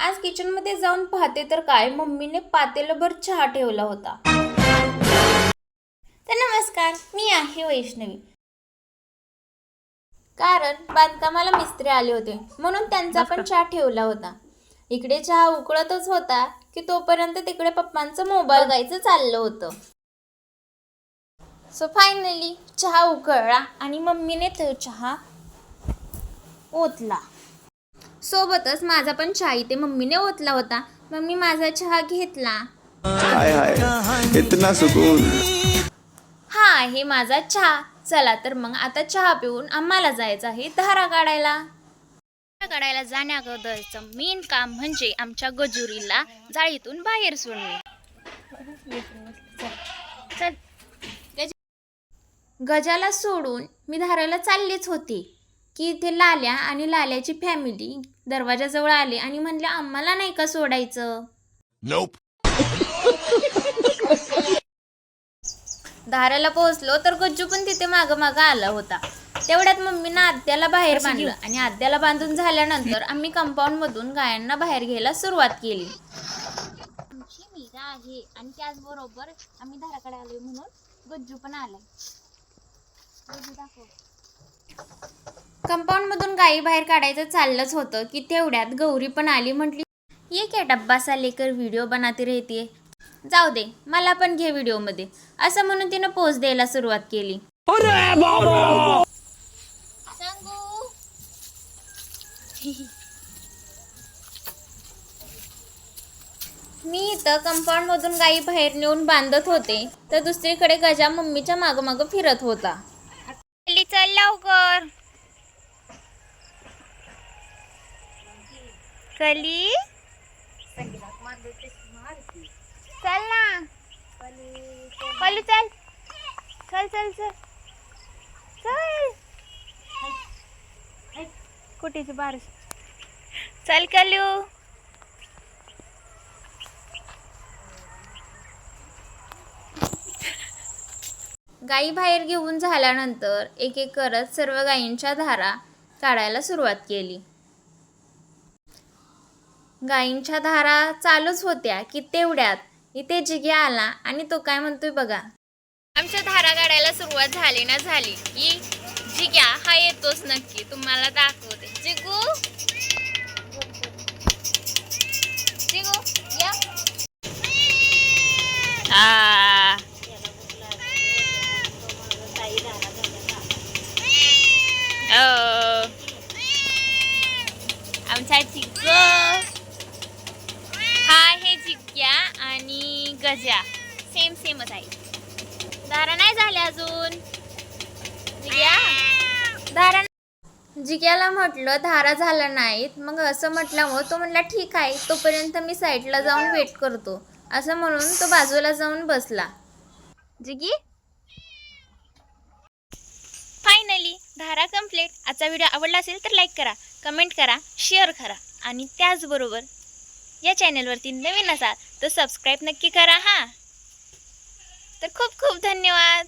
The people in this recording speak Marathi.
आज किचनमध्ये जाऊन पाहते तर काय? मम्मीने पातेलभर चहा ठेवला होता. तर नमस्कार मी आहे वैष्णवी. कारण बांधकामाला मिस्त्री आले होते म्हणून त्यांचा पण चहा ठेवला होता. इकडे चहा उकळतच होता की तोपर्यंत तिकडे पप्पांचं मोबाईल बघायचं चाललं होतं. सो फायनली चहा उकळला आणि मम्मीने तो चहा ओतला. सोबतच माझा पण चहा इथे मम्मीने ओतला होता. मम्मी माझा चहा घेतला. हाय हाय. इतना सुकून. हा आहे माझा चहा. चला तर मग आता चहा पिऊन आम्हाला जायचं आहे धारा काढायला. धारा काढायला जाण्याअगोदरचं मेन काम म्हणजे आमच्या गजुरीला जाळीतून बाहेर सोडणे. चल. गजाला सोडून मी धारायला चाललीच होते. की इथे लाल्या आणि लाल्याची फॅमिली दरवाजाजवळ आले आणि म्हणले आम्हाला नाही का सोडायचं? नोप धाराला पोहोचलो तर गज्जू पण तिथे माग माग आला होता. तेवढ्यात मम्मीनं आद्याला बाहेर बांधलं आणि आद्याला बांधून झाल्यानंतर आम्ही कंपाऊंड मधून गायांना बाहेर घ्यायला सुरुवात केली. आमची मीरा आहे आणि त्याचबरोबर आम्ही धाराकडे आलोय म्हणून गज्जू पण आलाय. गज्जू दाखव. कंपाऊंड मधून गायी बाहेर काढायचं चाललंच होतं की तेवढ्यात गौरी पण आली म्हटली ये क्या डब्बा सा लेकर व्हिडिओ बनाती रहती जाऊ दे मला पण घे व्हिडिओमध्ये. असं म्हणून तिनं पोच द्यायला सुरुवात केली. सांगू? मी इथं कंपाऊंड मधून गाई बाहेर नेऊन बांधत होते तर दुसरीकडे गजा मम्मीच्या माग माग फिरत होता. चल लवकर. कली चल ना. पलू चल. चल चल चल. चल. कुठेची बारस चल कलू गाई बाहेर घेऊन झाल्यानंतर एक एक करत सर्व गायींच्या धारा काढायला सुरुवात केली. गायींच्या धारा चालूच होत्या की तेवढ्यात. इथे जिगे आला आणि तो काय म्हणतोय बघा. आमच्या धारा काढायला सुरुवात झाली ना झाली. की जिग्या हा येतोच नक्की. तुम्हाला दाखवते. जिगू. जिगू या. आ. ओ. आमचा चिक्क हा आहे जिग्या आणि गजा. सेम सेमच आहे धारा नाही झाल्या अजून. जिग्या? धारा जिग्याला म्हटलं धारा झाला नाहीत. मग असं म्हटल्यामुळं तो म्हटला ठीक आहे. तोपर्यंत मी साईडला जाऊन वेट करतो. असं म्हणून तो बाजूला जाऊन बसला. जिगी? फायनली धारा कंप्लीट आजचा व्हिडिओ आवडला असेल तर लाईक करा कमेंट करा शेअर करा. आणि त्याचबरोबर या चॅनलवरती नवीन असाल तर सबस्क्राईब नक्की करा हां. तर खूप खूप धन्यवाद.